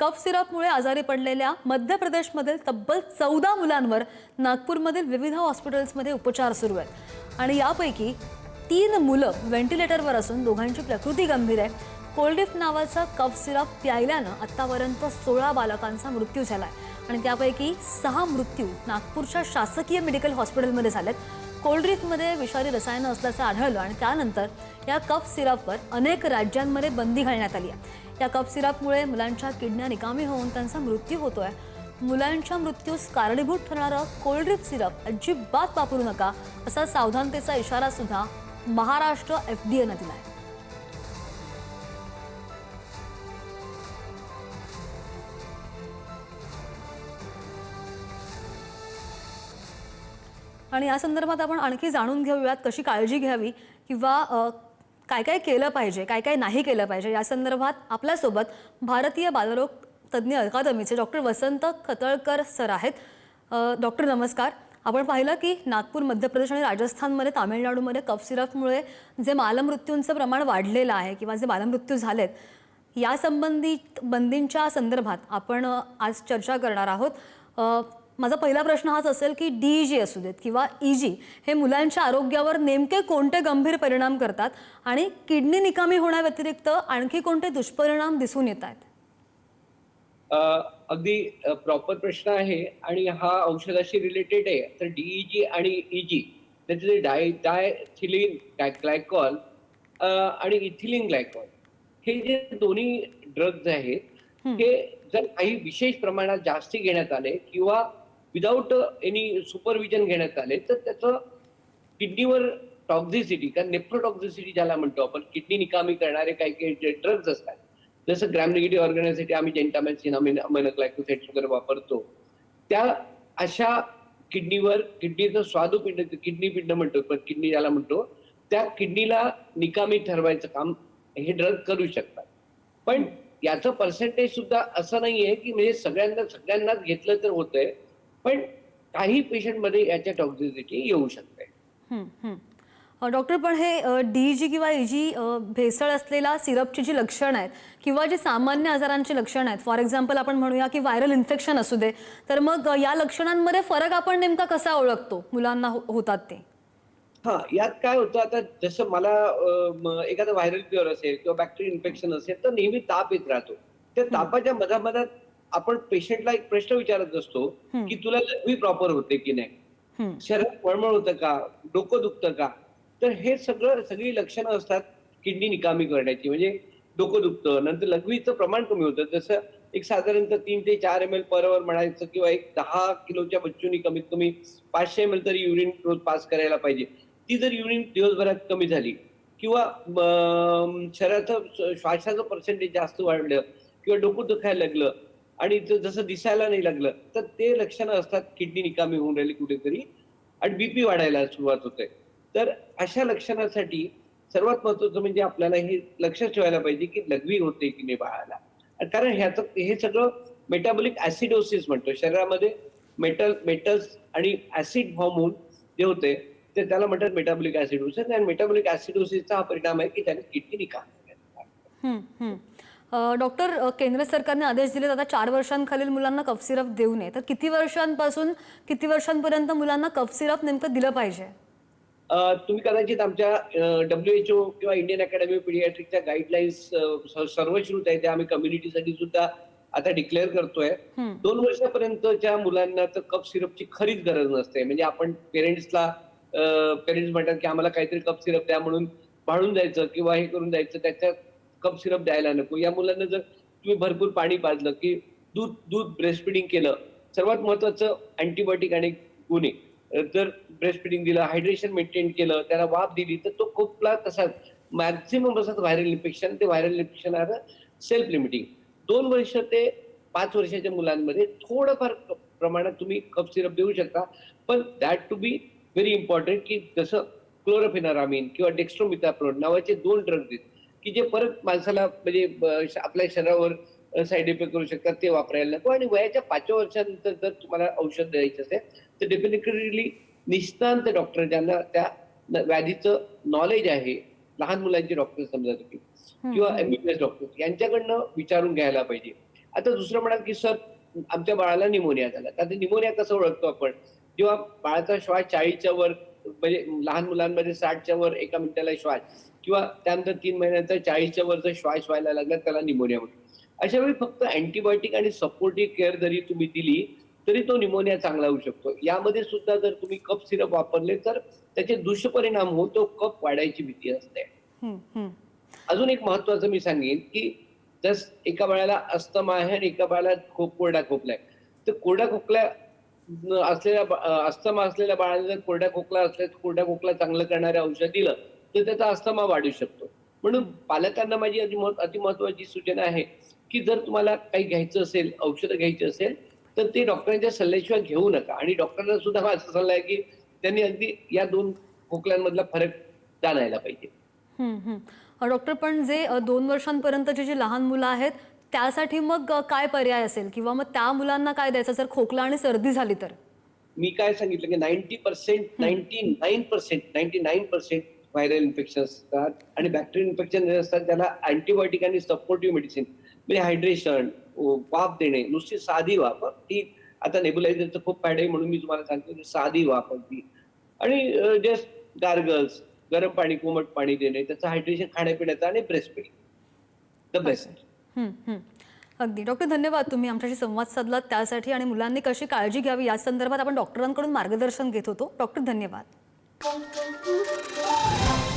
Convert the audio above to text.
कफ सिरपमुळे आजारी पडलेल्या मध्य प्रदेशमधील तब्बल चौदा मुलांवर नागपूरमधील विविध हॉस्पिटल्समध्ये उपचार सुरू आहेत. आणि यापैकी तीन मुलं व्हेंटिलेटरवर असून दोघांची प्रकृती गंभीर आहे. कोल्डिफ नावाचा कफ सिरप प्यायल्यानं आत्तापर्यंत सोळा बालकांचा मृत्यू झाला आहे आणि त्यापैकी सहा मृत्यू नागपूरच्या शासकीय मेडिकल हॉस्पिटलमध्ये झालेत. कोल्ड्रिफ्टमध्ये विषारी रसायनं असल्याचं आढळलं आणि त्यानंतर या कफ सिरपवर अनेक राज्यांमध्ये बंदी घालण्यात आली आहे. या कफ सिरपमुळे मुलांच्या किडन्या निकामी होऊन त्यांचा मृत्यू होतोय. मुलांच्या मृत्यूस कारणीभूत ठरणारं कोल्ड्रिप सिरप अजिबात वापरू नका असा सावधानतेचा इशारा सुद्धा महाराष्ट्र एफ डी एनं दिला आहे आणि या संदर्भात आपण आणखी जाणून घेऊयात कशी काळजी घ्यावी किंवा काय काय केलं पाहिजे काय काय नाही केलं पाहिजे या संदर्भात आपल्यासोबत भारतीय बालरोग तज्ज्ञ अकादमीचे डॉक्टर वसंत खतळकर सर आहेत. डॉक्टर नमस्कार. आपण पाहिलं की नागपूर मध्य प्रदेश आणि राजस्थानमध्ये तामिळनाडूमध्ये कफ सिरपमुळे जे बालमृत्यूंचं प्रमाण वाढलेलं आहे किंवा जे बालमृत्यू झालेत या संबंधित बंदींच्या संदर्भात आपण आज चर्चा करणार आहोत. माझा पहिला प्रश्न हाच असेल की डी जी असू देत किंवा ई जी हे मुलांच्या आरोग्यावर नेमके कोणते गंभीर परिणाम करतात आणि किडनी निकामी होण्याव्यतिरिक्त आणखी कोणते दुष्परिणाम दिसून येत आहेत? अगदी प्रॉपर प्रश्न आहे आणि हा औषधाशी रिलेटेड आहे. तर डीईजी आणि इजी त्याचे डाय डायथिलिन ग्लायकॉल आणि इथिलिन ग्लायकॉल हे जे दोन्ही ड्रग्ज आहेत हे जर काही विशेष प्रमाणात जास्ती घेण्यात आले किंवा विदाऊट एनी सुपरविजन घेण्यात आले तर त्याचं किडनीवर टॉक्झिसिटी कारण नेप्रोटॉक्झिसिटी ज्याला म्हणतो आपण किडनी निकामी करणारे काही काही जे ड्रग्ज असतात जसं ग्रॅम निगेटिव्ह ऑर्गनायझेसाठी आम्ही जेंटामॅसिन अमिनोग्लायकोसाइड वगैरे वापरतो त्या अशा किडनीवर किडनीचं स्वादुपिंड किडनी पिंड म्हणतो पण किडनी ज्याला म्हणतो त्या किडनीला निकामी ठरवायचं काम हे ड्रग करू शकतात. पण याचं पर्सेंटेज सुद्धा असं नाहीये की म्हणजे सगळ्यांना सगळ्यांनाच घेतलं तर होतंय पण काही पेशंटमध्ये याच्या टॉक्झिसिटी येऊ शकते. डॉक्टर पण हे डी जी किंवा जी भेसळ असलेल्या सिरपची जी लक्षणं आहेत किंवा जी सामान्य आजारांची लक्षणं आहेत फॉर एक्झाम्पल आपण म्हणूया की व्हायरल इन्फेक्शन असू दे तर मग या लक्षणांमध्ये फरक आपण नेमका कसा ओळखतो? मुलांना हो- होतात ते. हा यात काय होतं आता जसं मला एखादं व्हायरल फ्युअर असेल किंवा बॅक्टेरियल इन्फेक्शन असेल तर नेहमी ताप येत राहतो. त्या तापाच्या मधामधात आपण पेशंटला एक प्रश्न विचारत असतो की तुला लघवी प्रॉपर होते की नाही? शरीरात मळमळ होतं का? डोकं दुखतं का? तर हे सगळं सगळी लक्षणं असतात किडनी निकामी करण्याची. म्हणजे डोकं दुखतं नंतर लघवीचं प्रमाण कमी होतं. जसं एक साधारणतः तीन ते चार एम एल पर आवर म्हणायचं किंवा एक दहा किलोच्या बच्चूनी कमीत कमी पाचशे एम एल तरी युरिन रोज पास करायला पाहिजे. ती जर युरिन दिवसभरात कमी झाली किंवा शरीराचं श्वासाचं पर्सेंटेज जास्त वाढलं किंवा डोकं दुखायला लागलं आणि जसं दिसायला नाही लागलं तर ते लक्षणं असतात किडनी निकामी होऊन राहिली कुठेतरी आणि बीपी वाढायला सुरुवात होते. तर अशा लक्षणासाठी सर्वात महत्वाचं म्हणजे आपल्याला हे लक्षात ठेवायला पाहिजे की लघवी होते की नाही बाळाला. कारण ह्याचं हे सगळं मेटाबॉलिक ऍसिडोसिस म्हणतो. शरीरामध्ये मेटल मेटल्स आणि ऍसिड फॉर्म होऊन जे होते ते त्याला म्हणतात मेटाबॉलिक ऍसिडोसिस आणि मेटाबॉलिक ऍसिडोसिसचा हा परिणाम आहे की त्याने किडनी निकामी डॉक्टर केंद्र सरकारने आदेश दिलेत आता चार वर्षांखालील मुलांना कफ सिरप देऊ नये. तर किती वर्षांपासून किती वर्षांपर्यंत मुलांना कफ सिरप नेमकं दिलं पाहिजे? तुम्ही कदाचित आमच्या डब्ल्यू एच ओ किंवा इंडियन अकॅडमी पिडियाट्रिकच्या गाईडलाईन्स सर्वश्रुत आहे त्या आम्ही कम्युनिटीसाठी सुद्धा आता डिक्लेअर करतोय. दोन वर्षापर्यंतच्या मुलांना तर कप सिरपची खरीच गरज नसते. म्हणजे आपण पेरेंट्सला पेरेंट्स म्हणतात की आम्हाला काहीतरी कप सिरप द्या म्हणून भाळून द्यायचं किंवा हे करून द्यायचं त्याच्यात कप सिरप द्यायला नको. या मुलांना जर तुम्ही भरपूर पाणी पाजलं की दूध दूध ब्रेस्ट फिडिंग केलं सर्वात महत्वाचं अँटीबायोटिक आणि गुन्हे. जर ब्रेस्ट फिडिंग दिलं हायड्रेशन मेंटेन केलं त्याला वाफ दिली तर तो खोकला तसाच मॅक्झिमम असतात व्हायरल इन्फेक्शन ते व्हायरल इन्फेक्शन आहे सेल्फ लिमिटिंग दोन वर्ष ते पाच वर्षाच्या मुलांमध्ये थोडंफार प्रमाणात तुम्ही कप सिरप देऊ शकता. पण that to be very important की जसं क्लोरोफेनारामीन किंवा डेक्स्ट्रोमिथाप्रोड नावाचे दोन ड्रग देतात की जे परत माणसाला म्हणजे आपल्या शरीरावर साईड इफेक्ट करू शकतात ते वापरायला नको. आणि वयाच्या पाचव्या वर्षानंतर जर तुम्हाला औषध द्यायचं असेल तर डेफिनेटली निष्णांत डॉक्टर ज्यांना त्या व्याधीचं नॉलेज आहे लहान मुलांचे डॉक्टर समजा तुम्ही किंवा एमबीबीएस डॉक्टर यांच्याकडनं विचारून घ्यायला पाहिजे. आता दुसरं म्हणाल की सर आमच्या बाळाला निमोनिया झाला. आता निमोनिया कसं ओळखतो आपण? जेव्हा बाळाचा श्वास चाळीसच्या वर म्हणजे लहान मुलांमध्ये साठच्या वर एका मिनिटाला श्वास किंवा त्यानंतर तीन महिन्यानंतर चाळीसच्या वर जर श्वास व्हायला लागला त्याला निमोनिया म्हणतो अशा वेळी फक्त अँटीबायोटिक आणि सपोर्टिव्ह केअर जरी तुम्ही दिली तरी तो निमोनिया चांगला होऊ शकतो. यामध्ये सुद्धा जर तुम्ही कप सिरप वापरले तर त्याचे दुष्परिणाम होऊन तो कप वाढायची भीती असते. अजून एक महत्वाचं मी सांगेन की जस एका बाळाला अस्थमा आहे आणि एका बाळाला खोप कोरडा खोकला आहे. तर कोरडा खोकला न- असलेल्या बा- अं, अस्थमा असलेल्या बाळाला जर कोरडा खोकला असल्या कोरडा खोकला चांगलं करणारे औषध दिलं तर त्याचा अस्थमा वाढू शकतो. म्हणून पालकांना माझी अति महत्- अति महत्वाची सूचना आहे की जर तुम्हाला काही घ्यायचं असेल औषधं घ्यायची असेल तर ते डॉक्टरांच्या सल्ल्याशिवाय घेऊ नका. आणि डॉक्टरांना सुद्धा माझा सल्ला आहे की त्यांनी अगदी या दोन खोकल्यांमधला फरक जाणायला पाहिजे. डॉक्टर पण जे दोन वर्षांपर्यंतची जी लहान मुलं आहेत त्यासाठी मग काय पर्याय असेल? किंवा मग त्या मुलांना काय द्यायचं? जर खोकला आणि सर्दी झाली तर? मी काय सांगितलं की ninety percent ninety nine percent ninety nine percent viral infection असतात आणि बॅक्टेरियल इन्फेक्शन जे असतात त्याला अँटीबायोटिक आणि सपोर्टिव्ह मेडिसिन म्हणजे हायड्रेशन वाफ देणे नुसती साधी वाफ. ती आता नेबुलायझरचं खूप फायदा आहे म्हणून मी तुम्हाला सांगतो की साधी वाफ अगदी आणि जस्ट गार्गल्स गरम पाणी कोमट पाणी देणे त्याचं हायड्रेशन खाण्यापिण्याचं आणि ब्रेस्ट द बेस्ट. अगदी. डॉक्टर धन्यवाद तुम्ही आमच्याशी संवाद साधलात त्यासाठी आणि मुलांनी कशी काळजी घ्यावी या संदर्भात आपण डॉक्टरांकडून मार्गदर्शन घेत होतो. डॉक्टर धन्यवाद. Thank you.